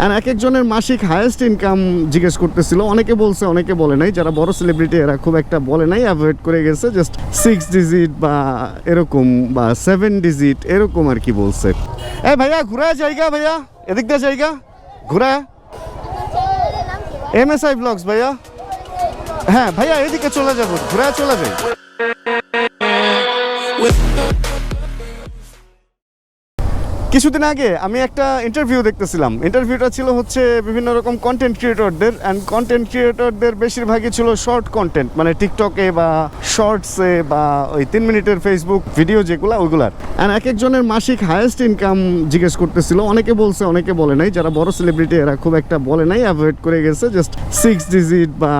And এক একজনের মাসিক হায়েস্ট ইনকাম জিজ্ঞেস করতেছিল। অনেকে বলছে, অনেকে বলে নাই। যারা বড় সেলিব্রিটি এরা খুব একটা বলে নাই। অ্যাভয়েড করে গেছে। জাস্ট সিক্স ডিজিট বা এরকম বা সেভেন ডিজিট এরকম আর কি বলছে। এ ভাইয়া ঘুরা জায়গা ভাইয়া? এদিক দিয়ে জায়গা? ঘুরা এম এস আই ব্লগস ভাইয়া? হ্যাঁ ভাইয়া, এদিকে চলে যাব। ঘুরে চলে যাই। কিছুদিন আগে আমি একটা ইন্টারভিউ দেখতেছিলাম। ইন্টারভিউটা ছিল হচ্ছে বিভিন্ন রকম কন্টেন্ট ক্রিয়েটরদের অ্যান্ড কন্টেন্ট ক্রিয়েটরদের বেশিরভাগই ছিল শর্ট কন্টেন্ট মানে টিকটকে বা শর্টসে বা ওই তিন মিনিটের ফেসবুক ভিডিও যেগুলো, ওইগুলার। অ্যান্ড এক একজনের মাসিক হায়েস্ট ইনকাম জিজ্ঞেস করতেছিল। অনেকে বলছে, অনেকে বলে নাই। যারা বড় সেলিব্রিটি এরা খুব একটা বলে নাই। অ্যাভয়েড করে গেছে জাস্ট সিক্স ডিজিট বা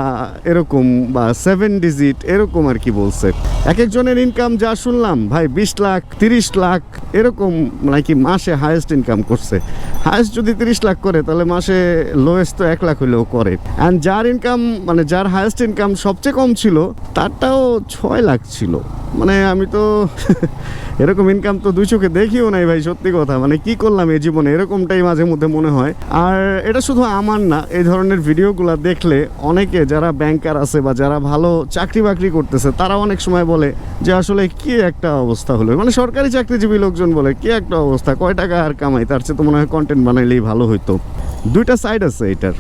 এরকম বা সেভেন ডিজিট এরকম আর কি বলছে। এক একজনের ইনকাম যা শুনলাম, ভাই বিশ লাখ, তিরিশ লাখ, এরকম নাকি মাসে হায়েস্ট ইনকাম করছে। হায়েস্ট যদি তিরিশ লাখ করে, তাহলে মাসে লোয়েস্ট তো এক লাখ হইলেও করে। অ্যান্ড যার ইনকাম মানে যার হায়েস্ট ইনকাম সবচেয়ে কম ছিল, তারটাও ছয় লাখ ছিল। মানে আমি তো এরকম ইনকাম তো দুই চোখে দেখিও নাই ভাই, সত্যি কথা। মানে কি করলাম এই জীবনে? এরকমটাই মাঝে মধ্যে মনে হয়। আর এটা শুধু আমার না, এই ধরনের ভিডিওগুলো দেখলে অনেকে যারা ব্যাংকার আছে বা যারা ভালো চাকরি বাকরি করতেছে, তারা অনেক সময় বলে যে, আসলে কি একটা অবস্থা হলো? মানে সরকারি চাকরিজীবী লোকজন বলে, কি একটা অবস্থা? টাকা আর কামাই, তার চেয়ে তো মনে হয় কন্টেন্ট বানাইলেই ভালো হইতো। দুইটা সাইড আছে এটার।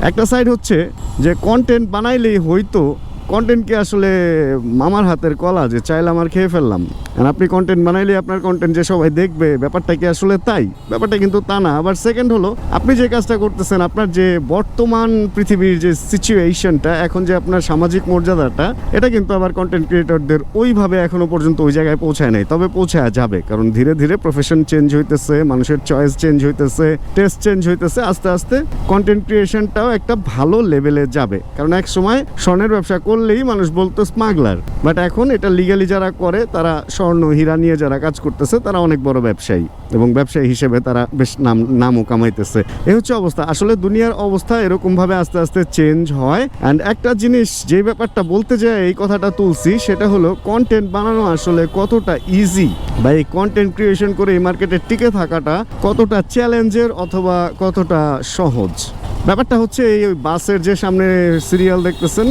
একটা সাইড হচ্ছে যে কন্টেন্ট বানাইলেই হয়তো কন্টেন্টকে আসলে মামার হাতের কলা যে চাইলাম আর খেয়ে ফেললাম। আর আপনি কন্টেন্ট বানাইলে আপনার কন্টেন্ট যে সবাই দেখবে, ব্যাপারটা কি আসলে তাই? ব্যাপারটা কিন্তু তা না। আবার সেকেন্ড হলো, আপনি যে কাজটা করতেছেন, আপনার যে বর্তমান পৃথিবীর যে সিচুয়েশনটা এখন যে আপনার সামাজিক মর্যাদাটা, এটা কিন্তু আবার কন্টেন্ট ক্রিয়েটরদের ওইভাবে এখনও পর্যন্ত ওই জায়গায় পৌঁছায় নাই। তবে পৌঁছায় যাবে, কারণ ধীরে ধীরে প্রফেশন চেঞ্জ হইতেছে, মানুষের চয়েস চেঞ্জ হইতেছে টেস্ট চেঞ্জ হইতেছে, আস্তে আস্তে কন্টেন্ট ক্রিয়েশনটাও একটা ভালো লেভেলে যাবে। কারণ এক সময় স্বর্ণের ব্যবসা করলেই মানুষ বলতো স্মাগলার। বাট এখন এটা লিগালি যারা করে, তারা স্বর্ণ হীরা নিয়ে যারা কাজ করতেছে, তারা অনেক বড় ব্যবসায়ী। এবং ব্যবসায়ী হিসেবে তারা বেশ নাম, নামও কামাইতেছে। এ হচ্ছে অবস্থা। আসলে দুনিয়ার অবস্থা এরকমভাবে আস্তে আস্তে চেঞ্জ হয়। অ্যান্ড একটা জিনিস, যে ব্যাপারটা বলতে যায় এই কথাটা তুলছি, সেটা হলো কন্টেন্ট বানানো আসলে কতটা ইজি বা এই কন্টেন্ট ক্রিয়েশন করে এই মার্কেটে টিকে থাকাটা কতটা চ্যালেঞ্জের অথবা কতটা সহজ। ব্যাপারটা হচ্ছে এই বাসের যে সামনে সিরিয়াল দেখতেছেন,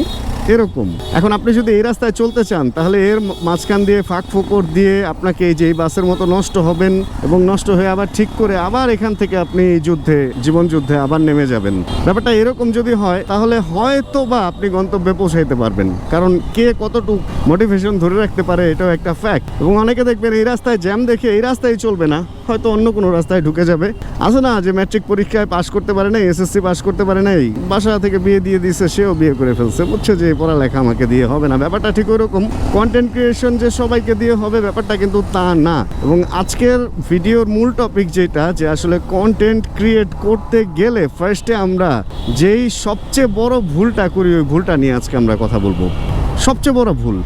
এরকম। এখন আপনি যদি এই রাস্তায় চলতে চান, তাহলে এর মাঝখান দিয়ে ফাঁক ফোকর দিয়ে আপনাকে এই যে এই বাসের মতো নষ্ট হবেন এবং নষ্ট হয়ে আবার ঠিক করে আবার এখান থেকে আপনি যুদ্ধে, জীবন যুদ্ধে আবার নেমে যাবেন। ব্যাপারটা এরকম যদি হয়, তাহলে হয়তো বা আপনি গন্তব্যে পৌঁছাইতে পারবেন। কারণ কে কতটুকু মোটিভেশন ধরে রাখতে পারে, এটাও একটা ফ্যাক্ট এবং অনেকে দেখবেন এই রাস্তায় জ্যাম দেখে এই রাস্তায় চলবে না। হয়তো অন্য কোনো রাস্তায় ঢুকে যাবে। আছে না যে ম্যাট্রিক পরীক্ষায় পাশ করতে পারে নাই এসএসসি পাশ করতে পারে নাই? বাসা থেকে বিয়ে দিয়ে দিয়েছে সেও বিয়ে করে ফেলছে। বুঝছে যে পড়ালেখা আমাকে দিয়ে হবে না। ব্যাপারটা ঠিক ওরকম। কন্টেন্ট ক্রিয়েশন যে সবাইকে দিয়ে হবে, ব্যাপারটা কিন্তু তা না। এবং আজকের ভিডিওর মূল টপিক যেটা, যে আসলে কন্টেন্ট ক্রিয়েট করতে গেলে ফার্স্টে আমরা যেই সবচেয়ে বড় ভুলটা করি, ওই ভুলটা নিয়ে আজকে আমরা কথা বলব। সবচেয়ে বড় ভুল।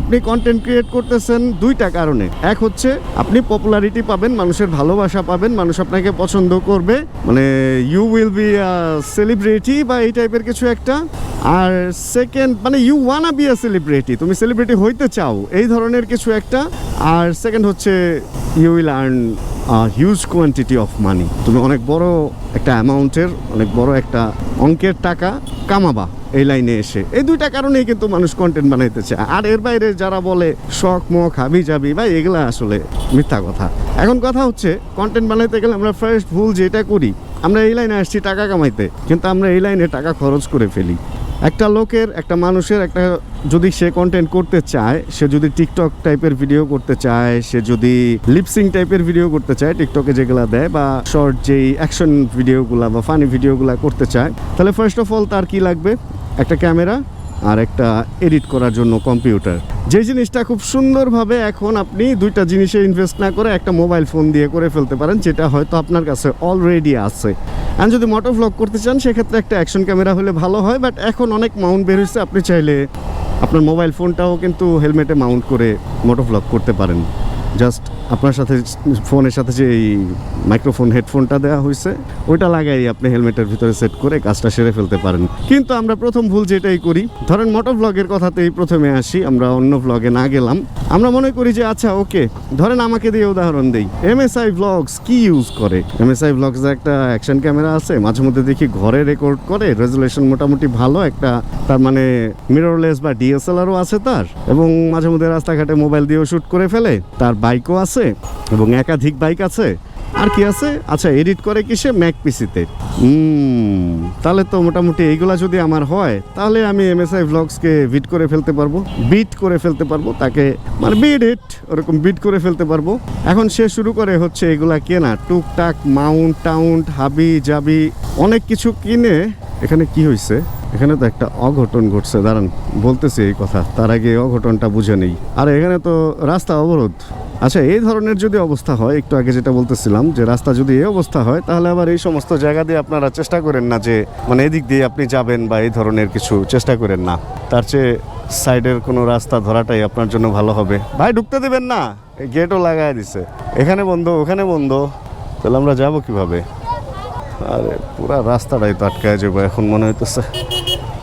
আপনি কন্টেন্ট ক্রিয়েট করতেছেন দুইটা কারণে। এক হচ্ছে, আপনি পপুলারিটি পাবেন, মানুষের ভালোবাসা পাবেন, মানুষ আপনাকে পছন্দ করবে। মানে ইউ উইল বি সেলিব্রিটি বা এই টাইপের কিছু একটা। আর সেকেন্ড মানে you wanna be a celebrity তুমি সেলিব্রিটি হইতে চাও, এই ধরনের কিছু একটা। আর সেকেন্ড হচ্ছে you will earn huge quantity of money তুমি অনেক বড় একটা অ্যামাউন্টের অনেক বড় একটা অঙ্কের টাকা কামাবা। এই লাইনে এসে। এই দুইটা কারণেই কিন্তু মানুষ কন্টেন্ট বানাইতে চায় আর এর বাইরে যারা বলে শখ, মখ হাবি যাবি ভাই, এগুলা আসলে মিথ্যা কথা। এখন কথা হচ্ছে কন্টেন্ট বানাইতে গেলে আমরা ফার্স্ট ভুল যেটা করি, আমরা এই লাইনে আসছি টাকা কামাইতে, কিন্তু আমরা এই লাইনে টাকা খরচ করে ফেলি। একটা লোকের, একটা মানুষের, একটা যদি সে কন্টেন্ট করতে চায়, সে যদি টিকটক টাইপের ভিডিও করতে চায়, সে যদি লিপসিং টাইপের ভিডিও করতে চায় টিকটকে যেগুলো দেয়, বা শর্ট যেই অ্যাকশন ভিডিওগুলা বা ফানি ভিডিওগুলা করতে চায়, তাহলে ফার্স্ট অফ অল তার কি লাগবে? একটা ক্যামেরা আর একটা এডিট করার জন্য কম্পিউটার। যে জিনিসটা খুব সুন্দরভাবে এখন আপনি দুইটা জিনিসে ইনভেস্ট না করে একটা মোবাইল ফোন দিয়ে করে ফেলতে পারেন, যেটা হয়তো আপনার কাছে অলরেডি আছে। আর যদি মোটর ভ্লগ করতে চান, সেক্ষেত্রে একটা অ্যাকশন ক্যামেরা হলে ভালো হয় বাট এখন অনেক মাউন্ট বের হয়েছে, আপনি চাইলে আপনার মোবাইল ফোনটাও কিন্তু হেলমেটে মাউন্ট করে মোটর ভ্লগ করতে পারেন। জাস্ট আপনার সাথে ফোনের সাথে যে এই মাইক্রোফোন, হেডফোনটা দেওয়া হয়েছে ওইটা লাগাই আপনি হেলমেটের ভিতরে সেট করে কাজটা সেরে ফেলতে পারেন। কিন্তু আমরা প্রথম ভুল যেটাই করি, ধরেন মোটর ব্লগের কথাতেই প্রথমে আসি, আমরা অন্য ব্লগে না গেলাম। আমরা মনে করি যে আচ্ছা ওকে, ধরেন আমাকে দিয়ে উদাহরণ দেই। এমএসআই ব্লগস কি ইউজ করে? এমএসআই ব্লগস একটা অ্যাকশন ক্যামেরা আছে, মাঝে মধ্যে দেখি ঘরে রেকর্ড করে রেজুলেশন মোটামুটি ভালো, একটা তার মানে মিররলেস বা ডিএসএলআরও আছে তার। এবং মাঝে মধ্যে রাস্তাঘাটে মোবাইল দিয়েও শ্যুট করে ফেলে, তার বাইকও আছে। এবং একাধিক বাইক আছে? আর কি আছে? আচ্ছা এডিট করে কিসে ম্যাক পিসিতে তাহলে তো মোটামুটি এইগুলা যদি আমার হয়, তাহলে আমি এমএসআই ভ্লগসকে বিট করে ফেলতে পারব। বিট করে ফেলতে পারব তাকে। মানে বিট ইট ওরকম বিট করে ফেলতে পারব। এখন সে শুরু করে হচ্ছে এগুলা কেনা। টুকটাক, মাউন্ট, টাউন্ট, হাবি, জাবি, অনেক কিছু কিনে এখানে কি হয়েছে এখানে তো একটা অঘটন ঘটছে। দাঁড়ান, বলতেছি এই কথা। তার আগে অঘটনটা বুঝে নেই। আর, এখানে তো রাস্তা অবরোধ। আচ্ছা এই ধরনের যদি অবস্থা হয়, একটু আগে যেটা বলতেছিলাম যে রাস্তা যদি এই অবস্থা হয়, তাহলে আবার এই সমস্ত জায়গা দিয়ে আপনারা চেষ্টা করেন না যে মানে এদিক দিয়ে আপনি যাবেন বা এই ধরনের কিছু চেষ্টা করেন না। তার চেয়ে সাইডের কোনো রাস্তা ধরাটাই আপনার জন্য ভালো হবে। ভাই, ঢুকতে দেবেন না। এই গেটও লাগায় দিছে। এখানে বন্ধ, ওখানে বন্ধ। তাহলে আমরা যাব কীভাবে? আরে, পুরা রাস্তাটাই তো আটকায় যাব এখন মনে হইতেছে।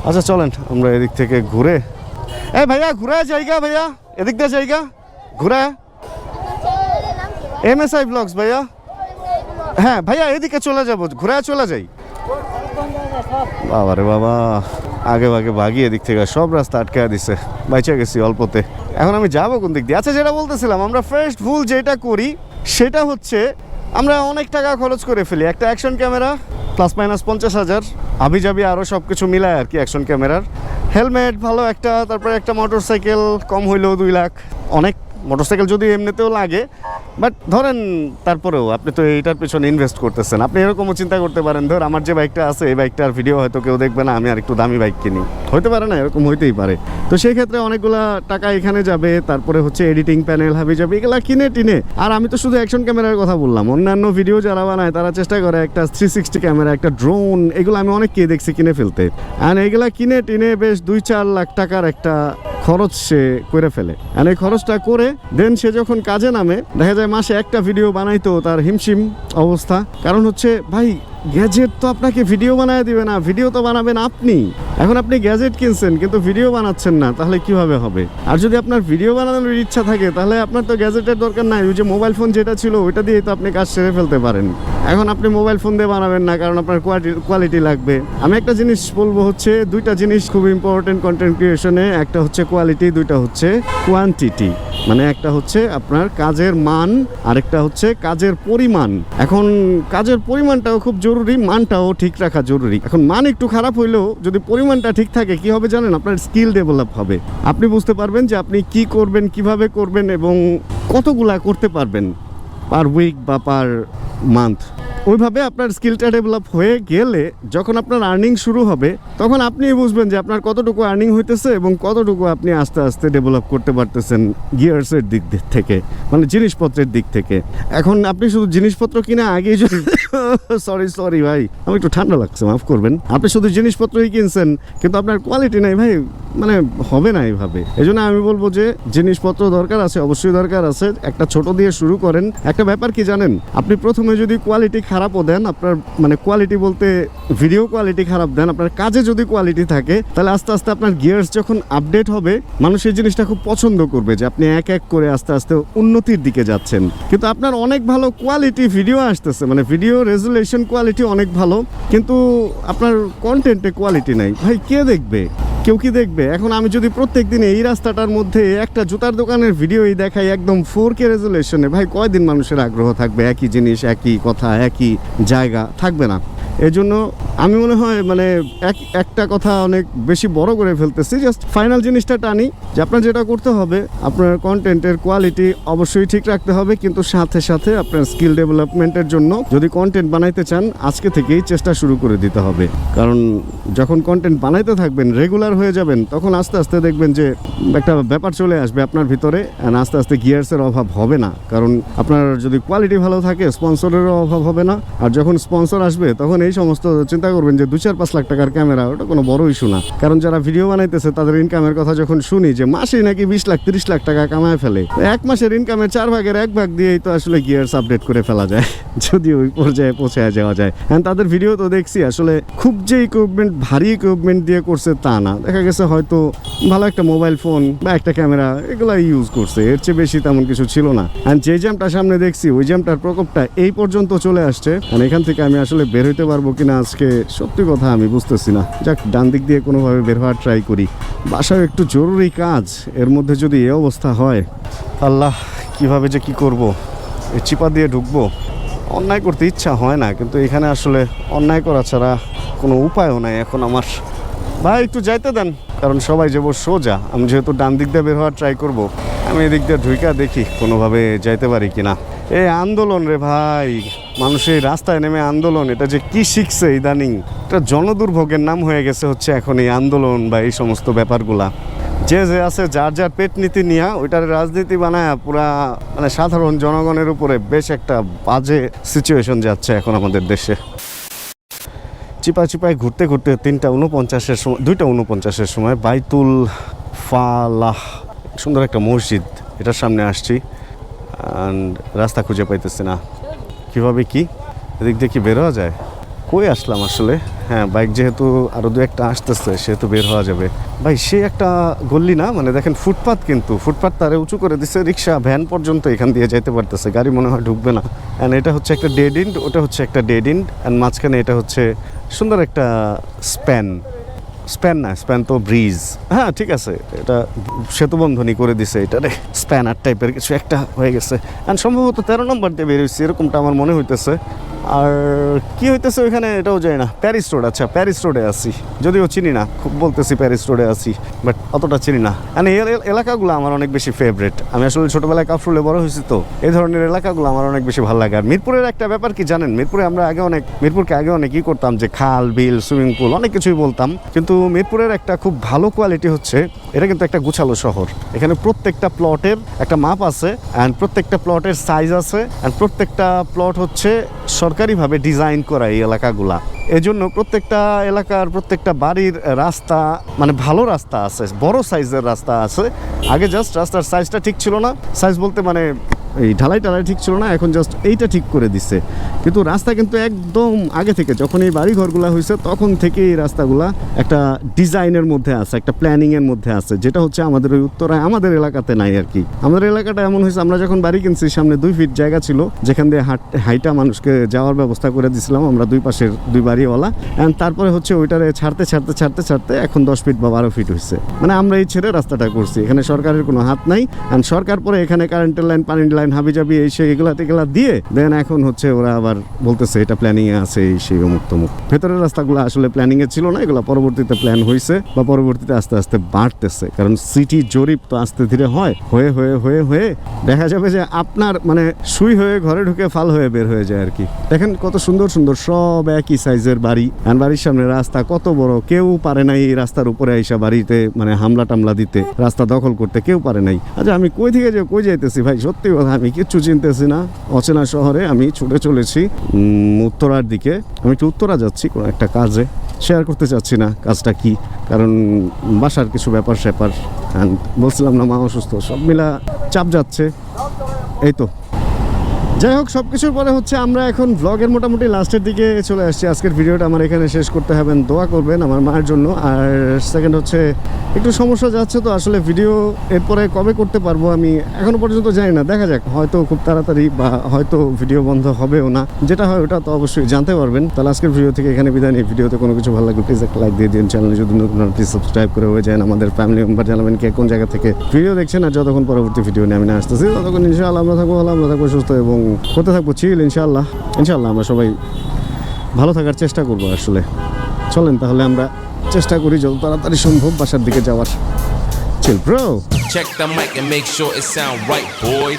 আচ্ছা চলেন, আমরা এদিক থেকে ঘুরে এ ভাইয়া ঘুরে জায়গা ভাইয়া। এদিক দিয়ে জায়গা। ঘুরে এম এস আই ব্লগস ভাইয়া? হ্যাঁ ভাইয়া, এদিকে চলে যাব, ঘুরে চলে যাই। বাবা রে বাবা, আগে ভাগে ভাগি এদিক থেকে, সব রাস্তা আটকে দিছে, বাইচে গেছি অল্পতে। এখন আমি যাব কোন দিক দিয়ে? আচ্ছা যেটা বলতেছিলাম, আমরা ফার্স্ট ভুল যেটা করি, সেটা হচ্ছে আমরা অনেক টাকা খরচ করে ফেলি। একটা অ্যাকশন ক্যামেরা প্লাস মাইনাস পঞ্চাশ হাজার। আবি যাবি আরও সব কিছু মিলায় আর কি অ্যাকশন ক্যামেরার হেলমেট ভালো একটা, তারপরে একটা মোটর সাইকেল কম হইলেও দুই লাখ। অনেক মোটরসাইকেল যদি এমনিতেও লাগে বাট ধরেন তারপরেও আপনি তো এইটার পেছনে ইনভেস্ট করতেছেন। আপনি এরকমও চিন্তা করতে পারেন, ধর আমার যে বাইকটা আছে, এই বাইকটার ভিডিও হয়তো কেউ দেখবে না, আমি আর একটু দামি বাইক কিনি। হতে পারে না, এরকম হইতেই পারে। তো সেই ক্ষেত্রে অনেকগুলা টাকা এখানে যাবে, তারপরে হচ্ছে এডিটিং প্যানেল হাবি যাবে, এগুলা কিনে টিনে। আর আমি তো শুধু অ্যাকশন ক্যামেরার কথা বললাম, অন্যান্য ভিডিও যারা বানায়, তারা চেষ্টা করে একটা থ্রি সিক্সটি ক্যামেরা একটা ড্রোন এগুলো আমি অনেককেই দেখছি কিনে ফেলতে। আর এগুলা কিনে টিনে বেশ দুই চার লাখ টাকার একটা খরচ সে করে ফেলে। আর এই খরচটা করে দেন সে যখন কাজে নামে, দেখা যায় মাসে একটা ভিডিও বানাইতো তার হিমশিম অবস্থা। কারণ হচ্ছে, ভাই গ্যাজেট তো আপনাকে ভিডিও বানায় দিবে না, ভিডিও তো বানাবেন আপনি। এখন আপনি গ্যাজেট কিনছেন, কিন্তু ভিডিও বানাচ্ছেন না, তাহলে কীভাবে হবে? আর যদি আপনার ভিডিও বানানোর ইচ্ছা থাকে, তাহলে আপনার তো গ্যাজেটের দরকার নাই। ওই যে মোবাইল ফোন যেটা ছিল, ওইটা দিয়েই তো আপনি কাজ সেরে ফেলতে পারেন। এখন আপনি মোবাইল ফোন দিয়ে বানাবেন না, কারণ আপনার কোয়ালিটি লাগবে। আমি একটা জিনিস বলব হচ্ছে, দুইটা জিনিস খুব ইম্পর্টেন্ট কন্টেন্ট ক্রিয়েশনে একটা হচ্ছে কোয়ালিটি দুইটা হচ্ছে কোয়ান্টিটি মানে একটা হচ্ছে আপনার কাজের মান, আরেকটা হচ্ছে কাজের পরিমাণ। এখন কাজের পরিমাণটাও খুব জরুরি, মানটাও ঠিক রাখা জরুরি। এখন মান একটু খারাপ হইলেও যদি পরিমাণটা ঠিক থাকে, কি হবে জানেন? আপনার স্কিল ডেভেলপ হবে। আপনি বুঝতে পারবেন যে আপনি কি করবেন, কীভাবে করবেন এবং কতগুলা করতে পারবেন পার উইক বা পার মান্থ। ওইভাবে আপনার স্কিলটা ডেভেলপ হয়ে গেলে যখন আপনার আর্নিং শুরু হবে, তখন আপনি বুঝবেন যে আপনার কতটুকু আর্নিং হইতেছে এবং কতটুকু আপনি আস্তে আস্তে ডেভেলপ করতে পারতেছেন গিয়ার্সের দিক থেকে মানে জিনিসপত্রের দিক থেকে। এখন আপনি শুধু জিনিসপত্র কিনে যদি সরি সরি ভাই আমি একটু ঠান্ডা লাগছে, মাফ করবেন। আপনি শুধু জিনিসপত্রই কিনছেন, কিন্তু আপনার কোয়ালিটি নাই ভাই মানে হবে না এইভাবে এই জন্য আমি বলব যে জিনিসপত্র দরকার আছে, অবশ্যই দরকার আছে। একটা ছোট দিয়ে শুরু করেন। একটা ব্যাপার কি জানেন? আপনি প্রথমে যদি কোয়ালিটি খারাপও দেন, আপনার মানে কোয়ালিটি বলতে ভিডিও কোয়ালিটি খারাপ দেন, আপনার কাজে যদি কোয়ালিটি থাকে, তাহলে আস্তে আস্তে আপনার গিয়ার্স যখন আপডেট হবে, মানুষ এই জিনিসটা খুব পছন্দ করবে যে আপনি এক এক করে আস্তে আস্তে উন্নতির দিকে যাচ্ছেন। কিন্তু আপনার অনেক ভালো কোয়ালিটি ভিডিও আসতেছে মানে ভিডিও রেজুলেশন কোয়ালিটি অনেক ভালো, কিন্তু আপনার কন্টেন্টে কোয়ালিটি নাই। ভাই, কে দেখবে? কেউ কি দেখবে? এখন আমি যদি প্রত্যেক দিনে এই রাস্তাটার মধ্যে একটা জুতার দোকানের ভিডিওই দেখাই একদম ফোর কে রেজুলেশনে ভাই কয়দিন মানুষের আগ্রহ থাকবে? একই জিনিস, একই কথা, একই জায়গা, থাকবে না। এজন্য আমি মনে হয় মানে এক, একটা কথা অনেক বেশি বড় করে ফেলতেছি। জাস্ট ফাইনাল জিনিসটা টানি, যে আপনার যেটা করতে হবে, আপনার কন্টেন্টের কোয়ালিটি অবশ্যই ঠিক রাখতে হবে, কিন্তু সাথে সাথে আপনার স্কিল ডেভেলপমেন্টের জন্য যদি কন্টেন্ট বানাইতে চান, আজকে থেকেই চেষ্টা শুরু করে দিতে হবে। কারণ যখন কন্টেন্ট বানাইতে থাকবেন রেগুলার হয়ে যাবেন, তখন আস্তে আস্তে দেখবেন যে একটা ব্যাপার চলে আসবে আপনার ভিতরে আস্তে আস্তে গিয়ার্সের অভাব হবে না। কারণ আপনার যদি কোয়ালিটি ভালো থাকে স্পন্সরেরও অভাব হবে না। আর যখন স্পন্সর আসবে, তখন এই সমস্ত চিন্তা করবেন যে দু চার পাঁচ লাখ টাকার ক্যামেরা ওটা কোনো বড় ইস্যু না। কারণ যারা ভিডিও বানাইতেছে, তাদের ইনকামের কথা যখন শুনি যে মাসে নাকি বিশ লাখ, তিরিশ লাখ টাকা কামায় ফেলে, এক মাসের ইনকামের চার ভাগের এক ভাগ দিয়েই তো আসলে গিয়ার্স আপডেট করে ফেলা যায়, যদি ওই পর্যায়ে পৌঁছে যাওয়া যায়। হ্যাঁ তাদের ভিডিও তো দেখছি, আসলে খুব যে ইকুইপমেন্ট ভারী ইকুইপমেন্ট দিয়ে করছে তা না। দেখা গেছে হয়তো ভালো একটা মোবাইল ফোন বা একটা ক্যামেরা এগুলা ইউজ করছে। এর চেয়ে বেশি তেমন কিছু ছিল না। আর যে জ্যামটা সামনে দেখছি, ওই জ্যামটার প্রকোপটা এই পর্যন্ত চলে আসছে। এখান থেকে আমি আসলে বের হইতে পারব কিনা আজকে, সত্যি কথা আমি বুঝতেছি না। যাক, ডান দিক দিয়ে কোনোভাবে বের হওয়ার ট্রাই করি। বাসায় একটু জরুরি কাজ, এর মধ্যে যদি এ অবস্থা হয়, আল্লাহ, কীভাবে যে কি করব? এই চিপা দিয়ে ঢুকবো? অন্যায় করতে ইচ্ছা হয় না, কিন্তু এখানে আসলে অন্যায় করা ছাড়া কোনো উপায়ও নাই। এখন আমার ভাই, একটু যাইতে দেন, কারণ সবাই যাব সোজা। আমি যেহেতু ডান দিক দিয়ে বের হওয়ার ট্রাই করব, আমি এদিক দিয়ে ঢুইকা দেখি কোনোভাবে যাইতে পারি কিনা। এই আন্দোলন রে ভাই মানুষের রাস্তায় নেমে আন্দোলন, এটা যে কি শিখছে ইদানিং। এটা জনদুর্ভোগের নাম হয়ে গেছে হচ্ছে এখন এই আন্দোলন বা এই সমস্ত ব্যাপারগুলা। যে যে আছে, যার যার পেট নীতি নিয়ে ওইটার রাজনীতি বানায় পুরা মানে সাধারণ জনগণের উপরে বেশ একটা বাজে সিচুয়েশন যাচ্ছে এখন আমাদের দেশে। চিপা চিপায় ঘুরতে ঘুরতে তিনটা উনপঞ্চাশের সময়, দুইটা উনপঞ্চাশের সময় বাইতুল ফালাহ, সুন্দর একটা মসজিদ, এটার সামনে আসছি। অ্যান্ড রাস্তা খুঁজে পাইতেছি না। কীভাবে কি? এদিক দিয়ে কি বের হওয়া যায়? কই আসলাম আসলে? হ্যাঁ বাইক যেহেতু আরও দু একটা আসতেছে, সেহেতু বের হওয়া যাবে। ভাই, সে একটা গল্লি না? মানে দেখেন ফুটপাত কিন্তু, ফুটপাত তারে উঁচু করে দিছে, রিক্সা ভ্যান পর্যন্ত এখান দিয়ে যাইতে পারতেছে, গাড়ি মনে হয় ঢুকবে না। অ্যান্ড এটা হচ্ছে একটা ডেড ইন্ড ওটা হচ্ছে একটা ডেড ইন্ড অ্যান্ড মাঝখানে এটা হচ্ছে সুন্দর একটা স্প্যান স্প্যান না স্প্যান তো ব্রিজ হ্যাঁ ঠিক আছে, এটা সেতুবন্ধনী করে দিছে এটা রে স্প্যানার টাইপের কিছু একটা হয়ে গেছে। অ্যান্ড সম্ভবত তেরো নম্বর দিয়ে বেরিয়েছে এরকমটা আমার মনে হইতেছে। আর কি হইতেছে ওইখানে এটাও যায় না। প্যারিস রোড আচ্ছা প্যারিস রোডে আছি। যদিও চিনি না, খুব বলতেছি প্যারিস রোডে আছি বাট অতটা চিনি না। মানে এলাকাগুলো আমার অনেক বেশি ফেভারেট আমি আসলে ছোটোবেলায় কাফরুলে বড় হয়েছি তো, এই ধরনের এলাকাগুলো আমার অনেক বেশি ভালো লাগে। আর মিরপুরের একটা ব্যাপার কি জানেন? মিরপুরে আমরা আগে অনেক, মিরপুরকে আগে অনেক ই করতাম যে খাল, বিল সুইমিং পুল অনেক কিছুই বলতাম। কিন্তু মিরপুরের একটা খুব ভালো কোয়ালিটি হচ্ছে, এটা কিন্তু একটা গুছালো শহর। এখানে প্রত্যেকটা প্লটের একটা মাপ আছে অ্যান্ড প্রত্যেকটা প্লটের সাইজ আছে অ্যান্ড প্রত্যেকটা প্লট হচ্ছে সরকারিভাবে ডিজাইন করা এই এলাকাগুলা। এজন্য প্রত্যেকটা এলাকার প্রত্যেকটা বাড়ির রাস্তা মানে ভালো রাস্তা আছে, বড় সাইজের রাস্তা আছে। আগে জাস্ট রাস্তার সাইজটা ঠিক ছিল না। সাইজ বলতে মানে এই ঢালাই টালাই ঠিক ছিল না, এখন জাস্ট এইটা ঠিক করে দিচ্ছে কিন্তু রাস্তা কিন্তু একদম আগে থেকে, যখন এই বাড়ি ঘরগুলো হয়েছে তখন থেকে এই রাস্তাগুলা একটা ডিজাইনের মধ্যে আছে, একটা প্ল্যানিংয়ের মধ্যে আছে, যেটা হচ্ছে আমাদের ওই উত্তরায় আমাদের এলাকাতে নাই আর কি। আমাদের এলাকাটা এমন হয়েছে, আমরা যখন বাড়ি কিনছি, সামনে দুই ফিট জায়গা ছিল, যেখান দিয়ে হাট হাইটা মানুষকে যাওয়ার ব্যবস্থা করে দিছিলাম, আমরা দুই পাশের দুই বাড়িওয়ালা। অ্যান্ড তারপরে হচ্ছে ওইটারে ছাড়তে ছাড়তে ছাড়তে ছাড়তে এখন দশ ফিট বা বারো ফিট হয়েছে মানে আমরা এই ছেড়ে রাস্তাটা করছি, এখানে সরকারের কোনো হাত নাই। অ্যান্ড সরকার পরে এখানে কারেন্টের লাইন পানির লাইন হাবি জাবি এই সেই এগুলা টেগুলা দিয়ে দেন এখন হচ্ছে ওরা আবার বলতেছে এটা প্ল্যানিং এ আছে, এই সেই অমুক তমুক। ভেতরের রাস্তাগুলো আসলে প্ল্যানিং এ ছিল না, এগুলো পরবর্তীতে প্ল্যান হয়েছে বা পরবর্তীতে আস্তে আস্তে বাড়তেছে। কারণ সিটি জরিপ তো আস্তে ধীরে হয়, হয়ে হয়ে হয়ে হয়ে দেখা যাবে যে আপনার মানে সুই হয়ে ঘরে ঢুকে ফাল হয়ে বের হয়ে যায় আর কি। দেখেন কত সুন্দর সুন্দর সব একই সাইজের বাড়ি আর বাড়ির সামনে রাস্তা কত বড়, কেউ পারে নাই এই রাস্তার উপরে আইসা বাড়িতে মানে হামলা টামলা দিতে, রাস্তা দখল করতে কেউ পারে নাই। আচ্ছা আমি কই থেকে যে কই যাইতেছি ভাই? সত্যি কথা আমি কিচ্ছু চিনতেছি না। অচেনা শহরে আমি ছুটে চলেছি উত্তরার দিকে। আমি একটু উত্তরা যাচ্ছি কোনো একটা কাজে? শেয়ার করতে চাচ্ছি না কাজটা কি? কারণ বাসার কিছু ব্যাপার স্যাপার বলছিলাম না মা অসুস্থ, সব মিলা চাপ যাচ্ছে। এই তো। যাই হোক সব কিছুর পরে হচ্ছে আমরা এখন ব্লগের মোটামুটি লাস্টের দিকে চলে আসছি। আজকের ভিডিওটা আমার এখানে শেষ করতে হবেন, দোয়া করবেন আমার মায়ের জন্য। আর সেকেন্ড হচ্ছে, একটু সমস্যা যাচ্ছে তো, আসলে ভিডিও এরপরে কবে করতে পারব আমি এখনও পর্যন্ত জানি না। দেখা যাক, হয়তো খুব তাড়াতাড়ি বা হয়তো ভিডিও বন্ধ হবেও না। যেটা হয় ওটা তো অবশ্যই জানতে পারবেন। তাহলে আজকের ভিডিও থেকে এখানে বিদায় নেই। ভিডিওতে কোনো কিছু ভালো লাগলে প্লিজ একটা লাইক দিয়ে দিন। চ্যানেলে যদি নতুন প্লিজ সাবস্ক্রাইব করে হয়ে যান আমাদের ফ্যামিলি মেম্বার জানাবেন কে কোন জায়গা থেকে ভিডিও দেখছেন। আর যতক্ষণ পরবর্তী ভিডিও নিয়ে আমি না আসতেছি, ততক্ষণ ইনশাআল্লাহ আমরা থাকব ভালো, আমরা থাকব সুস্থ এবং করতে থাকব চিল ইনশাল্লাহ ইনশাল্লাহ আমরা সবাই ভালো থাকার চেষ্টা করব আসলে। চলেন তাহলে আমরা চেষ্টা করি যত তাড়াতাড়ি সম্ভব বাসার দিকে যাওয়ার। Chill bro Check the mic and make sure.